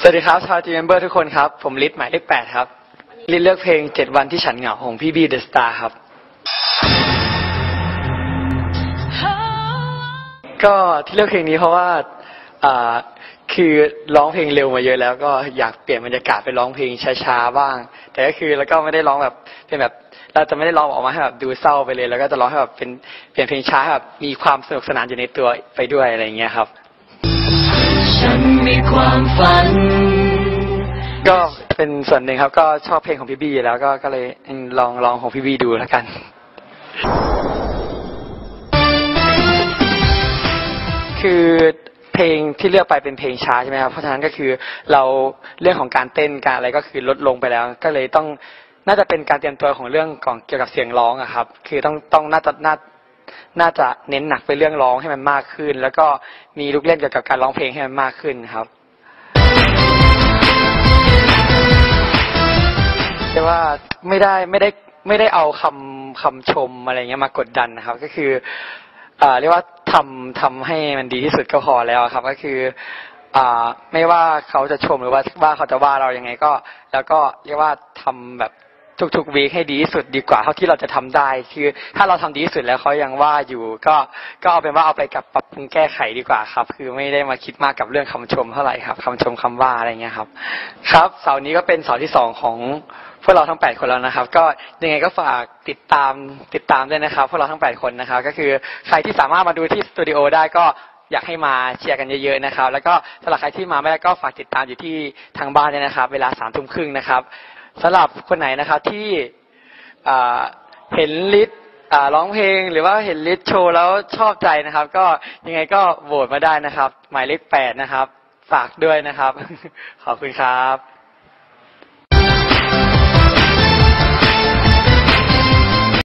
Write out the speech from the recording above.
สวัสดีครับชาวจีเมมเบอร์ทุกคนครับ ผมลิศหมายเลขแปดครับลิศเลือกเพลงเจ็ดวันที่ฉันเหงาของพี่บีเดอะสตาร์ครับ ก็ที่เลือกเพลงนี้เพราะว่าอ่าคือร้องเพลงเร็วมาเยอะแล้วก็อยากเปลี่ยนบรรยากาศไปร้องเพลงช้าๆบ้าง แต่ก็คือแล้วก็ไม่ได้ร้องแบบเป็นแบบ เราจะไม่ได้ร้องออกมาให้แบบดูเศร้าไปเลย แล้วก็จะร้องให้แบบเป็นเปลี่ยนเพลงช้าแบบมีความสนุกสนานอยู่ในตัวไปด้วยอะไรอย่างเงี้ยครับ ฉันมีความฝัน ก็เป็นส่วนหนึ่งครับ ก็ชอบเพลงของพี่บี้อยู่แล้วก็ก็เลยลองลองของพี่บี้ดูแล้วกัน คือเพลงที่เลือกไปเป็นเพลงช้าใช่ไหมครับเพราะฉะนั้นก็คือเราเรื่องของการเต้นการอะไรก็คือลดลงไปแล้ว ก็เลยต้องน่าจะเป็นการเตรียมตัวของเรื่องของเกี่ยวกับเสียงร้องอะครับ คือต้องต้องน่าจะน่า น่าจะเน้นหนักไปเรื่องร้องให้มันมากขึ้น แล้วก็มีลูกเล่นเกี่ยวกับการร้องเพลงให้มันมากขึ้นครับแต่ว่าไม่ได้ไม่ได้ไม่ได้เอาคำคำชมอะไรเงี้ยมากดดันนะครับ ก็คืออ่าเรียกว่าทำทำให้มันดีที่สุดก็พอแล้วครับ ก็คืออ่าไม่ว่าเขาจะชมหรือว่าว่าเขาจะว่าเรายังไงก็ แล้วก็เรียกว่าทำแบบ ทุกๆวีคให้ดีที่สุดดีกว่าเท่าที่เราจะทำได้ คือถ้าเราทำดีที่สุดแล้วเขายังว่าอยู่ ก็ก็เอาเป็นว่าเอาไปกับปรับปรุงแก้ไขดีกว่าครับ คือไม่ได้มาคิดมากกับเรื่องคำชมเท่าไหร่ครับคำชมคำว่าอะไรเงี้ยครับ ครับเสาร์นี้ก็เป็นเสาร์ที่สองของพวกเราทั้งแปดคนแล้วนะครับ ก็ยังไงก็ฝากติดตามติดตามด้วยนะครับ พวกเราทั้งแปดคนนะครับ ก็คือใครที่สามารถมาดูที่สตูดิโอได้ก็อยากให้มาเชียร์กันเยอะๆนะครับ แล้วก็สำหรับใครที่มาไม่ได้ก็ฝากติดตามอยู่ที่ทางบ้านด้วยนะครับ เวลาสามทุ่มครึ่งนะครับ สำหรับคนไหนนะครับที่เห็นลิศร้องเพลงหรือว่าเห็นลิศโชว์แล้วชอบใจนะครับ ก็ยังไงก็โหวตมาได้นะครับ หมายเลขแปดนะครับ ฝากด้วยนะครับ ขอบคุณครับ